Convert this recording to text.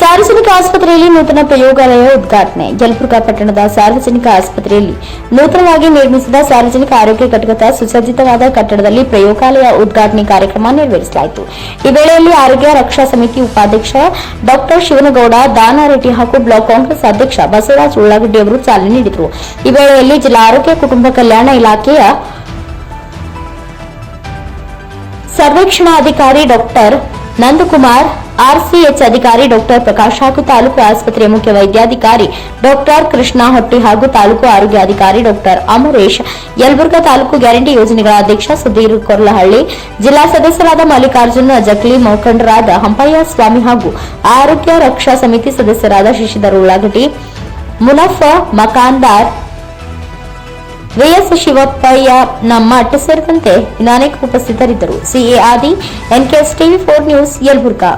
ಸಾರ್ವಜನಿಕ ಆಸ್ಪತ್ರೆಯಲ್ಲಿ ನೂತನ ಪ್ರಯೋಗಾಲಯ ಉದ್ಘಾಟನೆ. ಯಲಬುರ್ಗಾ ಪಟ್ಟಣದ ಸಾರ್ವಜನಿಕ ಆಸ್ಪತ್ರೆಯಲ್ಲಿ ನೂತನವಾಗಿ ನಿರ್ಮಿಸಿದ ಸಾರ್ವಜನಿಕ ಆರೋಗ್ಯ ಘಟಕದ ಸುಸಜ್ಜಿತವಾದ ಕಟ್ಟಡದಲ್ಲಿ ಪ್ರಯೋಗಾಲಯ ಉದ್ಘಾಟನೆ ಕಾರ್ಯಕ್ರಮ ನೆರವೇರಿಸಲಾಯಿತು. ಈ ವೇಳೆಯಲ್ಲಿ ಆರೋಗ್ಯ ರಕ್ಷಾ ಸಮಿತಿ ಉಪಾಧ್ಯಕ್ಷ ಡಾಕ್ಟರ್ ಶಿವನಗೌಡ, ದಾನಾರೆಡ್ಡಿ ಹಾಗೂ ಬ್ಲಾಕ್ ಕಾಂಗ್ರೆಸ್ ಅಧ್ಯಕ್ಷ ಬಸವರಾಜ್ ಉಳ್ಳಾಗಡ್ಡಿ ಅವರು ಚಾಲನೆ ನೀಡಿದರು. ಈ ವೇಳೆಯಲ್ಲಿ ಜಿಲ್ಲಾ ಆರೋಗ್ಯ ಕುಟುಂಬ ಕಲ್ಯಾಣ ಇಲಾಖೆಯ ಸರ್ವೇಕ್ಷಣಾಧಿಕಾರಿ ಡಾಕ್ಟರ್ ನಂದಕುಮಾರ್ ಆರ್ಸಿಎಚ್ ಅಧಿಕಾರಿ ಡಾಕ್ಟರ್ ಪ್ರಕಾಶ್ ಹಾಗೂ ತಾಲೂಕು ಆಸ್ಪತ್ರೆಯ ಮುಖ್ಯ ವೈದ್ಯಾಧಿಕಾರಿ ಡಾಕ್ಟರ್ ಕೃಷ್ಣ ಹೊಟ್ಟಿ ಹಾಗೂ ತಾಲೂಕು ಆರೋಗ್ಯಾಧಿಕಾರಿ ಡಾಕ್ಟರ್ ಅಮರೇಶ್, ಯಲಬುರ್ಗಾ ತಾಲೂಕು ಗ್ಯಾರಂಟಿ ಯೋಜನೆಗಳ ಅಧ್ಯಕ್ಷ ಸುಧೀರ್ ಕೊರ್ಲಹಳ್ಳಿ, ಜಿಲ್ಲಾ ಸದಸ್ಯರಾದ ಮಲ್ಲಿಕಾರ್ಜುನ ಜಕ್ಲಿ ಮುಖಂಡರಾದ ಹಂಪಯ್ಯ ಸ್ವಾಮಿ ಹಾಗೂ ಆರೋಗ್ಯ ರಕ್ಷಾ ಸಮಿತಿ ಸದಸ್ಯರಾದ ಶಶಿಧರ್ ಉಳ್ಳಾಗಡ್ಡಿ, ಮುನಫ ಮಕಾಂದಾರ್ ವಿಎಸ್ ಶಿವಪ್ಪಯ್ಯ ನಮ್ಮಟ್ ಸೇರಿದಂತೆ ಅನೇಕ ಉಪಸ್ಥಿತರಿದ್ದರು. ಸಿಎ ಆದಿ, NKS TV four news, Yelburga.